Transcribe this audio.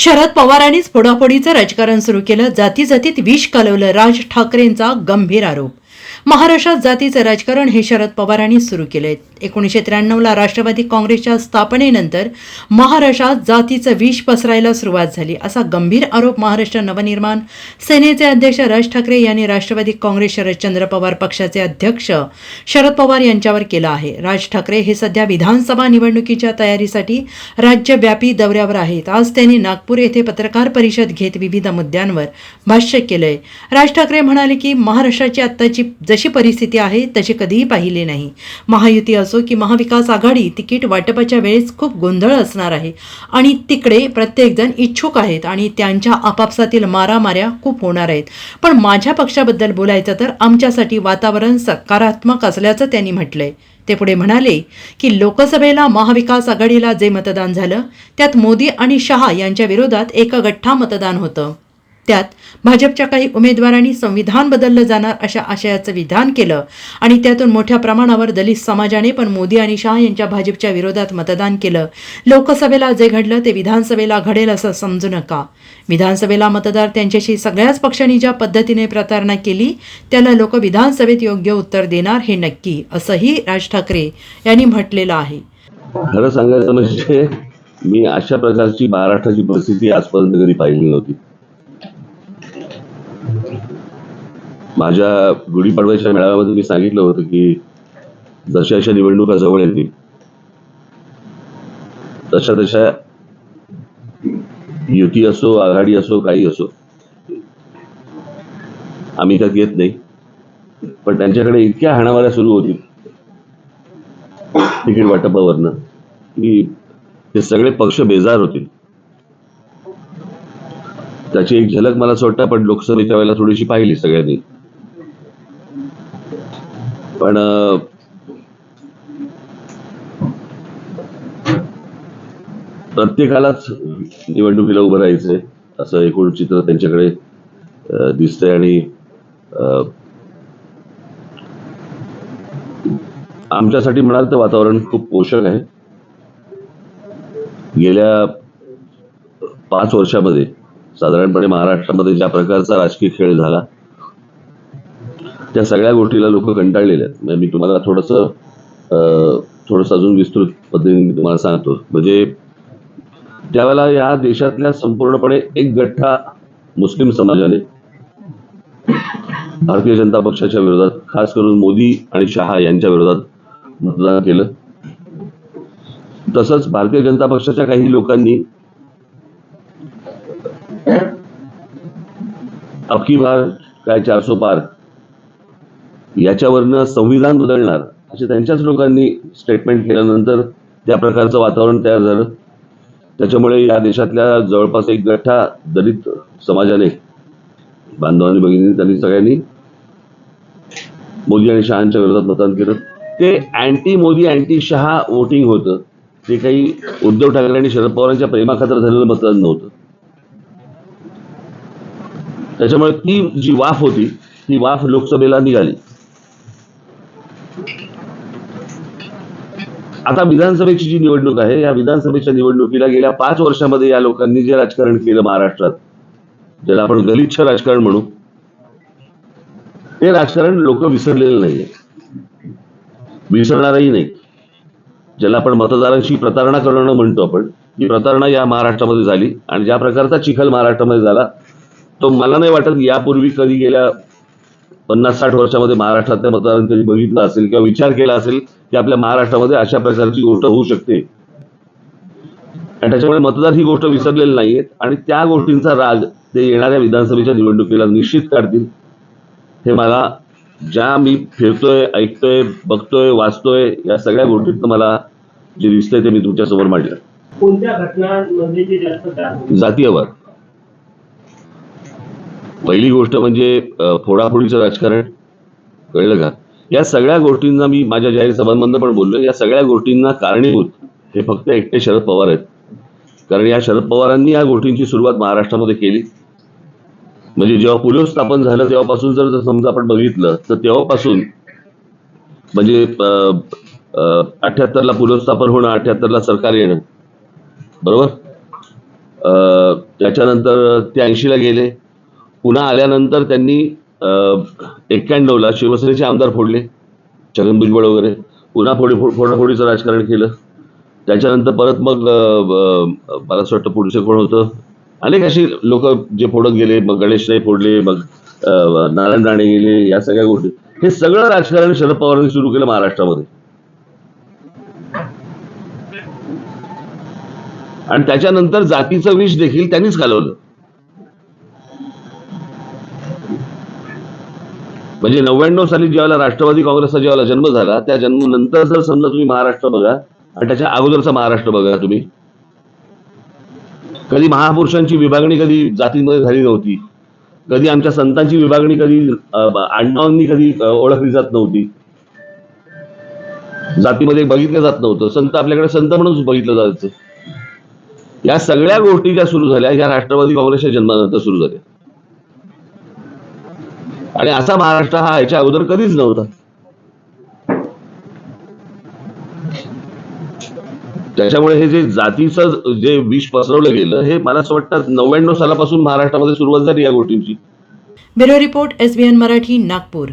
शरद पवारांनीच फोडाफोडीचं राजकारण सुरू केलं. जाती जातीत विष कालवलं राज ठाकरेंचा गंभीर आरोप. महाराष्ट्रात जातीचं राजकारण हे शरद पवारांनी सुरू केलंय. एकोणीसशे त्र्याण्णवला राष्ट्रवादी काँग्रेसच्या स्थापनेनंतर महाराष्ट्रात जातीचं विष पसरायला सुरुवात झाली. असा गंभीर आरोप महाराष्ट्र नवनिर्माण सेनेचे अध्यक्ष राज ठाकरे यांनी राष्ट्रवादी काँग्रेस शरदचंद्र पवार पक्षाचे अध्यक्ष शरद पवार यांच्यावर केला आहे. राज ठाकरे हे सध्या विधानसभा निवडणुकीच्या तयारीसाठी राज्यव्यापी दौऱ्यावर आहेत. आज त्यांनी नागपूर येथे पत्रकार परिषद घेत विविध मुद्द्यांवर भाष्य केलंय. राज ठाकरे म्हणाले की महाराष्ट्राची आत्ताची जशी परिस्थिती आहे तशी कधीही पाहिली नाही. महायुती असो की महाविकास आघाडी तिकीट वाटपाच्या वेळेस खूप गोंधळ असणार आहे. आणि तिकडे प्रत्येकजण इच्छुक आहेत आणि त्यांच्या आपापसातील मारामाऱ्या खूप होणार आहेत. पण माझ्या पक्षाबद्दल बोलायचं तर आमच्यासाठी वातावरण सकारात्मक असल्याचं त्यांनी म्हटलंय. ते पुढे म्हणाले की लोकसभेला महाविकास आघाडीला जे मतदान झालं त्यात मोदी आणि शहा यांच्या विरोधात एक गठ्ठा मतदान होतं. त्यात भाजपच्या काही उमेदवारांनी संविधान बदललं जाणार अशा आशयाचं विधान केलं. आणि त्यातून मोठ्या प्रमाणावर दलित समाजाने पण मोदी आणि शहा यांच्या भाजपच्या विरोधात मतदान केलं. लोकसभेला जे घडलं ते विधानसभेला घडेल असं समजू नका. विधानसभेला मतदार त्यांच्याशी सगळ्याच पक्षांनी ज्या पद्धतीने प्रतारणा केली त्याला लोक विधानसभेत योग्य उत्तर देणार हे नक्की असंही राज ठाकरे यांनी म्हटलेलं आहे. खरं सांगायचं म्हणजे मी अशा प्रकारची महाराष्ट्राची परिस्थिती आजपर्यंत कधी पाहिली नव्हती. माझ्या गुढीपाडव्याच्या मेळाव्यामध्ये मी सांगितलं होतं की जशा अशा निवडणुका जवळ येतील तशा तशा युती असो आघाडी असो काही असो आम्ही त्यात येत नाही. पण त्यांच्याकडे इतक्या हाणामाऱ्या सुरू होतील तिकीट वाटपावरनं की ते सगळे पक्ष बेजार होतील. त्याची एक झलक मला असं वाटतं पण लोकसभेच्या वेळेला थोडीशी पाहिली सगळ्यांनी. पण प्रत्येकालाच निवडणुकीला उभं राहायचंय असं एकूण चित्र त्यांच्याकडे दिसतंय आणि अं, आमच्यासाठी म्हणाल तर वातावरण खूप पोषक आहे. गेल्या पाच वर्षामध्ये साधारणपणे महाराष्ट्रामध्ये ज्या प्रकारचा राजकीय खेळ झाला त्या सगळ्या गोष्टीला लोक कंटाळलेले आहेत. म्हणजे मी तुम्हाला थोडंसं अं, थोडंसं अजून विस्तृत पद्धतीने तुम्हाला सांगतो. म्हणजे त्यावेळेला या देशातल्या संपूर्णपणे एक गठ्ठा मुस्लिम समाजाने भारतीय जनता पक्षाच्या विरोधात खास करून मोदी आणि शहा यांच्या विरोधात मतदान केलं. तसंच भारतीय जनता पक्षाच्या काही लोकांनी अबकी बार काय चारसो पार याच्यावरनं संविधान बदलणार असे त्यांच्याच लोकांनी स्टेटमेंट केल्यानंतर त्या प्रकारचं वातावरण तयार झालं. त्याच्यामुळे या देशातल्या जवळपास एक गठ्ठा दलित समाजाने बांधवांनी भगिनी त्यांनी सगळ्यांनी मोदी आणि शहाच्या विरोधात मतदान केलं. ते anti Modi anti Shah voting होतं. ते काही उद्धव ठाकरे आणि शरद पवारांच्या प्रेमाखातर झालेलं मतदान नव्हतं. त्याच्यामुळे ती जी वाफ होती ती वाफ लोकसभेला निघाली. आता विधानसभेची जी निवडणूक आहे या विधानसभेच्या निवडणुकीला गेल्या पाच वर्षामध्ये या लोकांनी जे राजकारण केलं महाराष्ट्रात ज्याला आपण गलिच्छ राजकारण म्हणू ते राजकारण लोक विसरलेलं नाहीये. विसरणारही नाही. ज्याला आपण मतदारांशी प्रतारणा करणं म्हणतो आपण ही प्रतारणा या महाराष्ट्रामध्ये झाली आणि ज्या प्रकारचा चिखल महाराष्ट्रामध्ये झाला तो मला नाही वाटत यापूर्वी कधी गेल्या पन्नास साठ वर्षामध्ये महाराष्ट्रातल्या मतदारांनी कधी बघितलं असेल किंवा विचार केला असेल की आपल्या महाराष्ट्रामध्ये अशा प्रकारची गोष्ट होऊ शकते. आणि त्याच्यामुळे मतदार ही गोष्ट विसरलेली नाहीयेत आणि त्या गोष्टींचा राग ते येणाऱ्या विधानसभेच्या निवडणुकीला निश्चित काढतील हे मला ज्या मी फिरतोय ऐकतोय बघतोय वाचतोय या सगळ्या गोष्टीत मला जे दिसतंय ते मी तुमच्यासमोर मांडलं. कोणत्या घटनांमध्ये जे जास्त त्रास जातीयवाद. पहिली गोष्ट म्हणजे फोडाफोडीचं राजकारण कळलं का? या सगळ्या गोष्टींना मी माझ्या जाहीर सभांमधनं पण बोललो या सगळ्या गोष्टींना कारणीभूत हे फक्त एकटे शरद पवार आहेत. कारण या शरद पवारांनी या गोष्टींची सुरुवात महाराष्ट्रामध्ये केली. म्हणजे जेव्हा पुलोस स्थापन झालं तेव्हापासून जर समजा आपण बघितलं तर तेव्हापासून म्हणजे अठ्याहत्तरला पुनर्स्थापन स्थापन होणं अठ्याहत्तरला सरकार येणं. बरोबर? त्याच्यानंतर ते ऐंशीला गेले. पुन्हा आल्यानंतर त्यांनी एक्क्याण्णवला शिवसेनेचे आमदार फोडले छगन भुजबळ वगैरे. पुन्हा फोडी फोडाफोडीचं राजकारण केलं. त्याच्यानंतर परत मग मला असं वाटतं पुढचे कोण होतं? अनेक अशी लोक जे फोडत गेले मग गणेश नाही फोडले मग नारायण राणे गेले या सगळ्या गोष्टी. हे सगळं राजकारण शरद पवारांनी सुरू केलं महाराष्ट्रामध्ये. आणि त्याच्यानंतर जातीचं विष देखील त्यांनीच घालवलं. म्हणजे नव्याण्णव साली ज्यावेळेला राष्ट्रवादी काँग्रेसचा ज्यावेळेला जन्म झाला त्या जन्मानंतर जर समजा तुम्ही महाराष्ट्र बघा आणि त्याच्या अगोदरचा महाराष्ट्र बघा तुम्ही. कधी महापुरुषांची विभागणी कधी जातीमध्ये झाली नव्हती. कधी आमच्या संतांची विभागणी कधी अं, आडनावांनी कधी ओळखली जात नव्हती. जातीमध्ये बघितलं जात नव्हतं. संत आपल्याकडे संत म्हणून बघितलं जायचं. या सगळ्या गोष्टी ज्या सुरू झाल्या ह्या राष्ट्रवादी काँग्रेसच्या जन्मानंतर सुरू झाल्या. आणि असा महाराष्ट्र हा याच्या अगोदर कधीच नव्हता. त्याच्यामुळे हे जे जातीचं जे विष पसरवलं गेलं हे मला असं वाटतं नव्याण्णव सालापासून महाराष्ट्रामध्ये सुरुवात झाली या गोष्टींची. Bureau report SBN Marathi Nagpur.